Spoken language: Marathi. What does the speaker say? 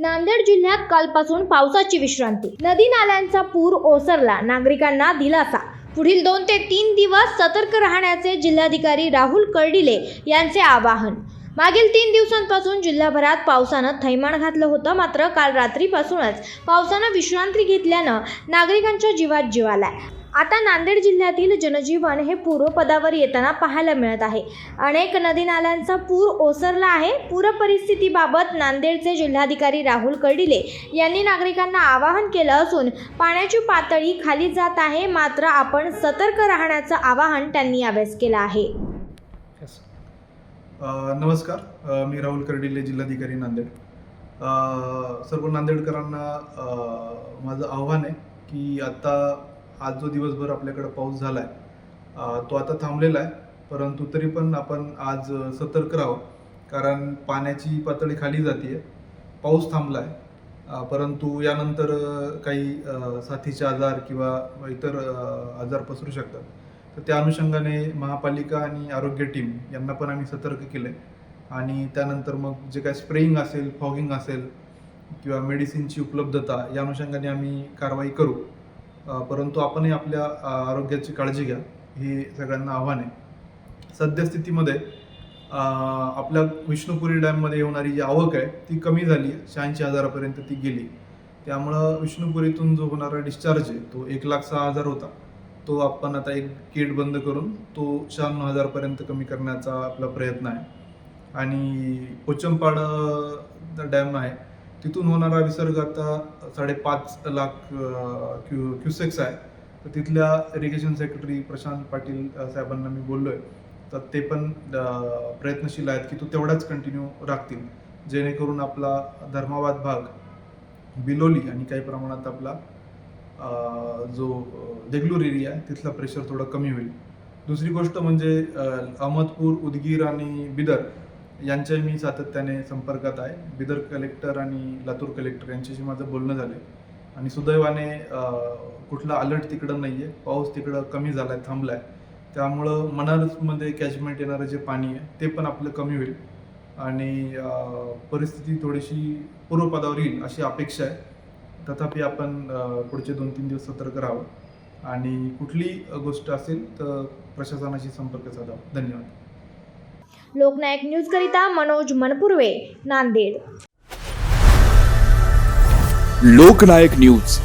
नांदेड जिल्ह्यात कालपासून पावसाची विश्रांती. नदी नाल्यांचा पूर ओसरला. नागरिकांना दिलासा. पुढील दोन ते तीन दिवस सतर्क राहण्याचे जिल्हाधिकारी राहुल कर्डिले यांचे आवाहन. मागील तीन दिवसांपासून जिल्हाभरात पावसानं थैमान घातलं होतं. मात्र काल रात्रीपासूनच पावसानं विश्रांती घेतल्यानं नागरिकांच्या जीवात जीवाला आता नांदेड जिल्ह्यातील जनजीवन हे पूर्वपदावर येताना पाहायला मिळत आहे. अनेक नदी नाल्यांचा पूर ओसरला आहे. पूर परिस्थितीबाबत नांदेडचे जिल्हाधिकारी राहुल कर्डिले यांनी नागरिकांना आवाहन केलं असून पाण्याची पातळी खाली जात आहे. मात्र आपण सतर्क राहण्याचं आवाहन त्यांनी यावेळेस केलं आहे. नमस्कार. मी राहुल कर्डिले जिल्हाधिकारी नांदेड. सर्व नांदेडकरांना माझं आव्हान आहे की आता आज जो दिवसभर आपल्याकडे पाऊस झाला आहे तो आता थांबलेला आहे. परंतु तरी पण आपण आज सतर्क राहावं. कारण पाण्याची पातळी खाली जाते पाऊस थांबला आहे परंतु यानंतर काही साथीचे आजार किंवा इतर आजार पसरू शकतात. तर त्या अनुषंगाने महापालिका आणि आरोग्य टीम यांना पण आम्ही सतर्क केलं आहे आणि त्यानंतर मग जे काय स्प्रेइंग असेल फॉगिंग असेल किंवा मेडिसिनची उपलब्धता या अनुषंगाने आम्ही कारवाई करू. परंतु आपणही आपल्या आरोग्याची काळजी घ्या हे सगळ्यांना आव्हान आहे. सद्यस्थितीमध्ये आपल्या विष्णुपुरी डॅममध्ये होणारी जी आवक आहे ती कमी झाली शहाऐंशी हजारापर्यंत ती गेली. त्यामुळं विष्णुपुरीतून जो होणारा डिस्चार्ज आहे तो एक लाख सहा हजार होता. तो आपण आता एक गेट बंद करून तो शहाण्णव हजारपर्यंत कमी करण्याचा आपला प्रयत्न आहे. आणि पोचमपाड डॅम आहे तिथून होणारा विसर्ग आता साडेपाच लाख क्यु क्यू क्युसेक्स आहे. तर तिथल्या इरिगेशन सेक्रेटरी प्रशांत पाटील साहेबांना मी बोललो आहे तर ते पण प्रयत्नशील आहेत की तो तेवढाच कंटिन्यू राखतील. जेणेकरून आपला धर्माबाद भाग बिलोली आणि काही प्रमाणात आपला जो देगलूर एरिया आहे तिथला प्रेशर थोडं कमी होईल. दुसरी गोष्ट म्हणजे अहमदपूर उदगीर आणि बिदर यांच्याही मी सातत्याने संपर्कात आहे. बिदर कलेक्टर आणि लातूर कलेक्टर यांच्याशी माझं बोलणं झालं आणि सुदैवाने कुठला अलर्ट तिकडं नाही आहे पाऊस तिकडं कमी झाला आहे थांबला आहे त्यामुळं मनारसमध्ये कॅचमेंट येणारं जे पाणी आहे ते पण आपलं कमी होईल. आणि परिस्थिती थोडीशी पूर्वपदावर येईल अशी अपेक्षा आहे. तथापि आपण पुढचे दोन तीन दिवस सतर्क राहावं. आणि कुठली गोष्ट असेल तर प्रशासनाशी संपर्क साधावा. धन्यवाद. लोकनायक न्यूजकरिता मनोज मनपुर्वे नांदेड लोकनायक न्यूज